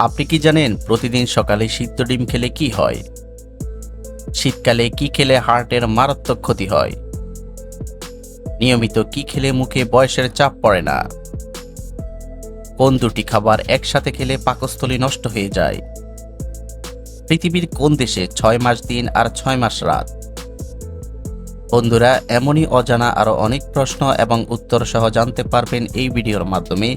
আপনি কি জানেন প্রতিদিন সকালে সিদ্ধ ডিম খেলে কি হয়? শীতকালে কি খেলে হার্টের মারাত্মক ক্ষতি হয়? নিয়মিত কি খেলে মুখে বয়সের চাপ পড়ে না? কোন দুটি খাবার একসাথে খেলে পাকস্থলী নষ্ট হয়ে যায়? পৃথিবীর কোন দেশে ছয় মাস দিন আর ছয় মাস রাত? বন্ধুরা, এমনই অজানা আরও অনেক প্রশ্ন এবং উত্তর সহ জানতে পারবেন এই ভিডিওর মাধ্যমে।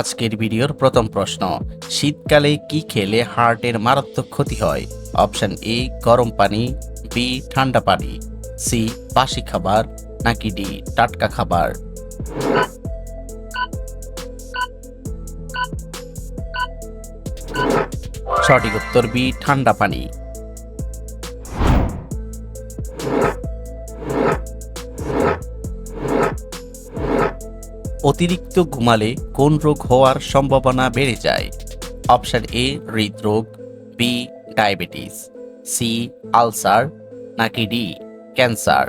আজকের ভিডিওর প্রথম প্রশ্ন, শীতকালে কি খেলে হার্টের মারাত্মক ক্ষতি হয়? অপশান এ, গরম পানি, বি, ঠান্ডা পানি, সি, বাসি খাবার, নাকি ডি, টাটকা খাবার? সঠিক উত্তর বি, ঠান্ডা পানি। অতিরিক্ত ঘুমালে কোন রোগ হওয়ার সম্ভাবনা বেড়ে যায়? অপশান এ, হৃদরোগ বি ডায়াবেটিস সি আলসার, নাকি ডি ক্যান্সার।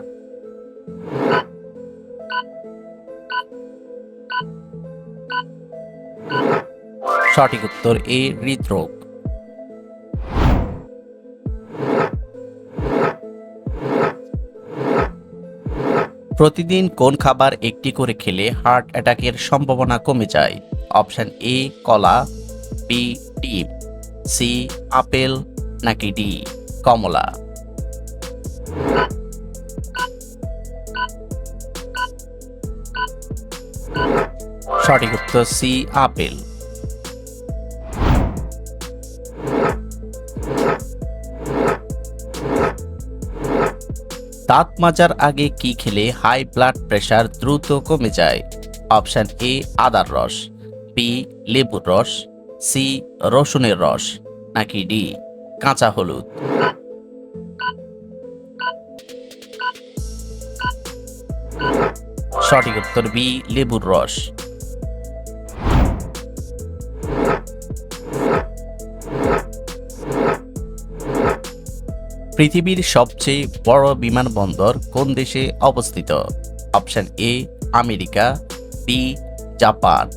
সঠিক উত্তর এ, হৃদরোগ। প্রতিদিন কোন খাবার একটি করে খেলে হার্ট অ্যাটাকের সম্ভাবনা কমে যায়? অপশান এ কলা বি ডিম সি আপেল, নাকি ডি কমলা? সঠিক উত্তর সি আপেল। দাঁত মাজার আগে কি খেলে হাই ব্লাড প্রেশার দ্রুত কমে যায়? অপশান এ আদার রস বি লেবুর রস সি রসুনের রস, নাকি ডি কাঁচা হলুদ? সঠিক উত্তর বি লেবুর রস। পৃথিবীর সবচেয়ে বড় বিমানবন্দর কোন দেশে অবস্থিত? Option A, America, B, Japan,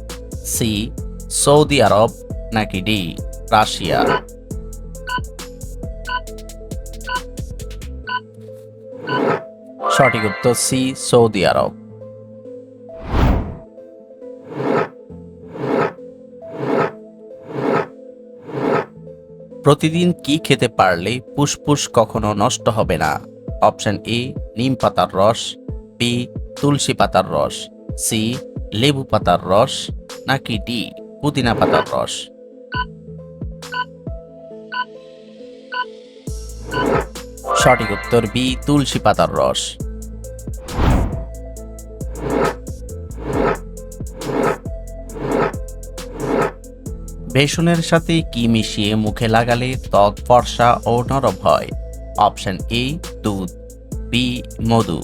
C, Saudi আরব, নাকি ডি, রাশিয়া? সঠিক উত্তর সি, সৌদি আরব। প্রতিদিন কি খেতে পারলে ফুসফুস কখনো নষ্ট হবে না? অপশন এ, নিম পাতার রস, বি, তুলসী পাতার রস, সি, লেবু পাতার রস, নাকি ডি, পুদিনা পাতার রস। সঠিক উত্তর বি, তুলসী পাতার রস। বেসনের সাথে কি মিশিয়ে মুখে লাগালে ত্বক ফর্সা ও নরম হয়? অপশন এ, দুধ, বি, মধু,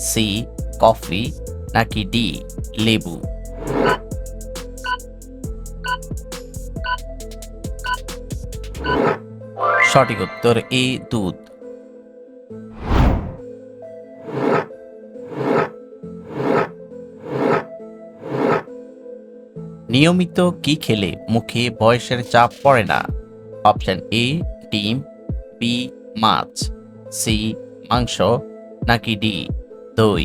সি, কফি, নাকি ডি, লেবু? সঠিক উত্তর এ, দুধ। নিয়মিত কি খেলে মুখে বয়সের চাপ পড়ে না? অপশন এ, ডিম, বি, মাছ, সি, মাংস, নাকি ডি, দই?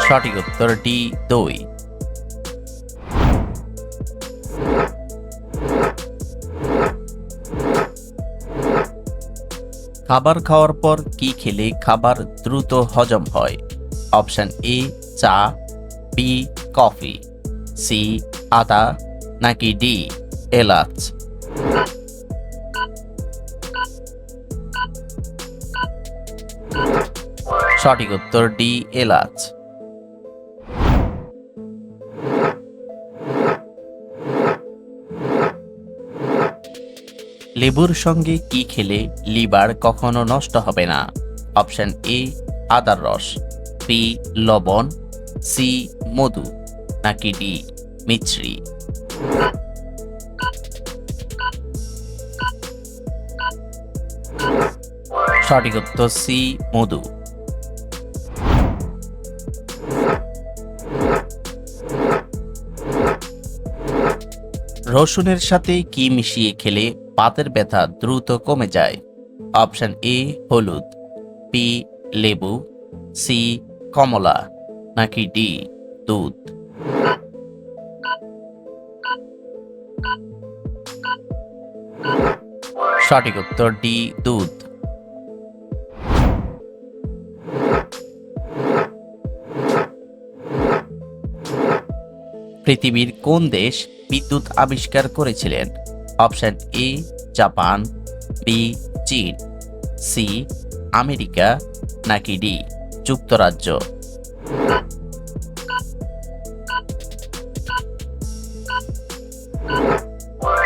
সঠিক উত্তর ডি, দই। খাবার খাওয়ার পর কি খেলে খাবার দ্রুত হজম হয়? অপশান এ, চা বি কফি সি আদা, নাকি ডি এলাচ। সঠিক উত্তর ডি এলাচ। লেবুর সঙ্গে কি খেলে লিভার কখনো নষ্ট হবে না? অপশন এ, আদার রস বি লবণ সি মধু, নাকি ডি মিছরি। সঠিক উত্তর সি মধু। রসুনের সাথে কি মিশিয়ে খেলে পাতের ব্যথা দ্রুত কমে যায়। অপশন এ, হলুদ বি লেবু, সি, কমলা, নাকি ডি, দুধ। সঠিক উত্তর ডি, দুধ। পৃথিবীর কোন দেশ বিদ্যুৎ আবিষ্কার করেছিলেন? অপশন এ, জাপান, বি, চীন, সি, আমেরিকা, নাকি ডি, যুক্তরাজ্য।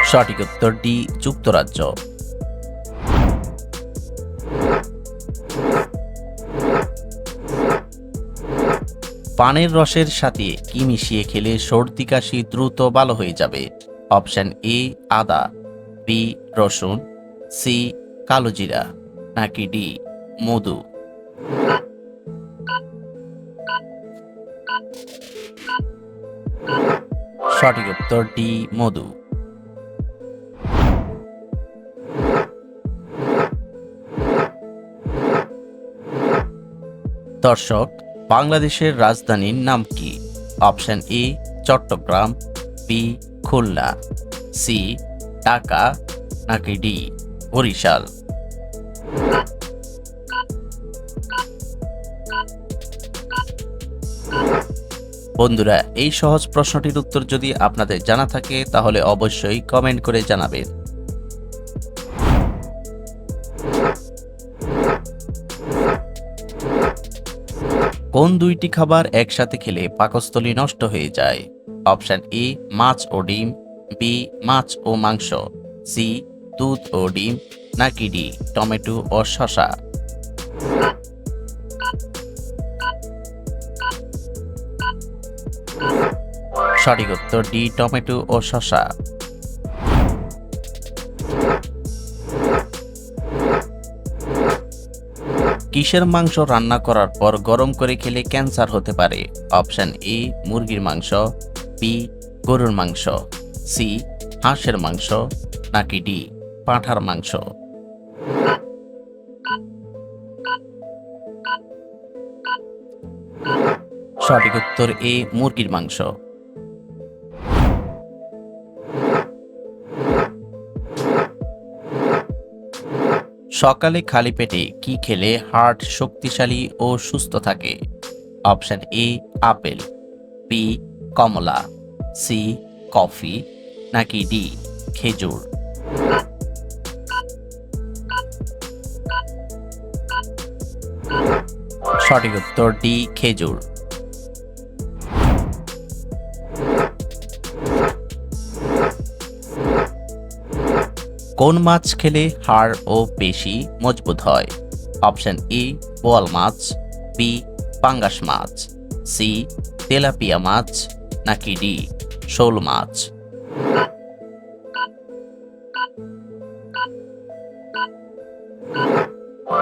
সঠিক উত্তর ডি, যুক্তরাজ্য। পানের রসের সাথে কি মিশিয়ে খেলে সর্দি কাশি দ্রুত ভালো হয়ে যাবে? অপশন এ, আদা, বি, রসুন, সি কালোজিরা নাকি ডি, মধু। সঠিক উত্তর ডি, মধু। দর্শক, বাংলাদেশের রাজধানীর নাম কি? Option A, Chittagong, B Khulna C Dhaka নাকি ডি, বরিশাল। বন্ধুরা, এই সহজ প্রশ্নটির উত্তর যদি আপনাদের জানা থাকে, তাহলে অবশ্যই কমেন্ট করে জানাবেন। কোন দুইটি খাবার একসাথে খেলে পাকস্থলী নষ্ট হয়ে যায়? অপশন এ মাছ ও ডিম বি মাছ ও মাংস সি দুধ ও ডিম, নাকি ডি টমেটো ও শশা সঠিক উত্তর ডি টমেটো ও শশা কিসের মাংস রান্না করার পর গরম করে খেলে ক্যান্সার হতে পারে? অপশন এ মুরগির মাংস বি গরুর মাংস, সি, হাঁসের মাংস, নাকি ডি, পাঁঠার মাংস। সঠিক উত্তর এ, মুরগির মাংস। সকালে খালি পেটে কি খেলে হার্ট শক্তিশালী ও সুস্থ থাকে? Option A, apple. বি কমলা, সি, কফি, নাকি ডি, খেজুর? সঠিক উত্তর ডি, খেজুর। কোন মাছ খেলে হাড় ও পেশি মজবুত হয়? অপশন এ, বোয়াল মাছ, বি, পাঙ্গাস মাছ, সি, তেলাপিয়া মাছ নাকি ডি? শোল মাছ।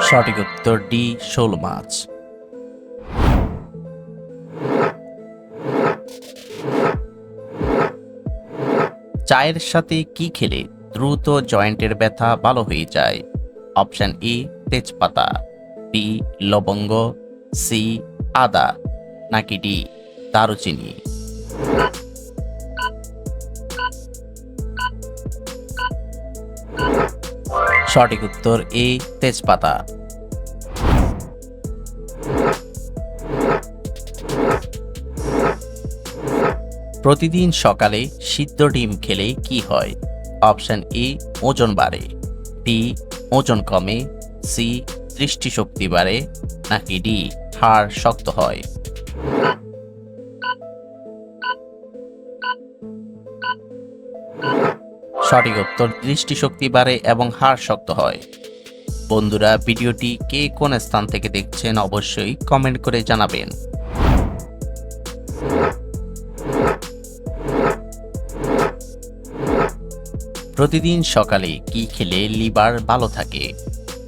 সঠিক উত্তর ডি, শোল মাছ। চায়ের সাথে কি খেলে দ্রুত জয়েন্টের ব্যথা ভালো হয়ে যায়? অপশন এ, তেজপাতা, বি, লবঙ্গ, সি, আদা, নাকি ডি, দারুচিনি? সঠিক উত্তর এ, তেজপাতা। প্রতিদিন সকালে সিদ্ধ ডিম খেলে কি হয়? অপশন এ, ওজন বাড়ে। বি, ওজন কমে। সি, দৃষ্টিশক্তি বাড়ে। নাকি ডি, হাড় শক্ত হয়। সঠিক উত্তর দৃষ্টিশক্তি বাড়ে এবং হাড় শক্ত হয়। বন্ধুরা, ভিডিওটি কে কোন স্থান থেকে দেখছেন অবশ্যই কমেন্ট করে জানাবেন। প্রতিদিন সকালে কি খেলে লিভার ভালো থাকে?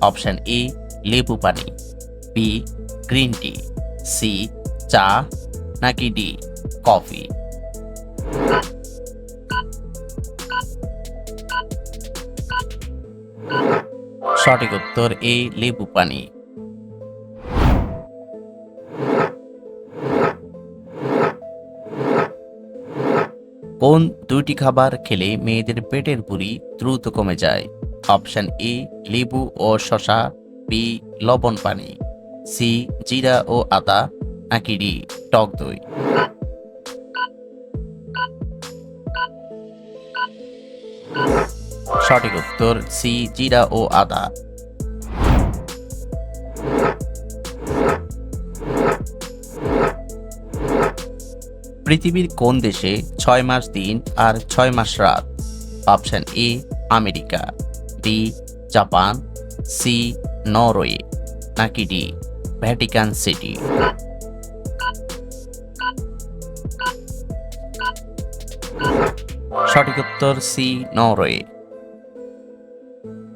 অপশন এ, লেবু পানি, বি, গ্রিন টি, সি, চা, নাকি ডি, কফি? সঠিক উত্তর এ, লেবু পানি। কোন দুইটি খাবার খেলে মেয়েদের পেটের পুরি দ্রুত কমে যায়? অপশন এ, লেবু ও শশা বি, লবণ পানি, সি, জিরা ও আদা, নাকি ডি, টক দই? সঠিক উত্তর সি জিরা ও আদা। পৃথিবীর কোন দেশে ছয় মাস দিন আর ছয় মাস রাত? Option A America. B Japan. C Norway. নাকি ডি ভ্যাটিকান সিটি? সঠিক উত্তর সি নরওয়ে।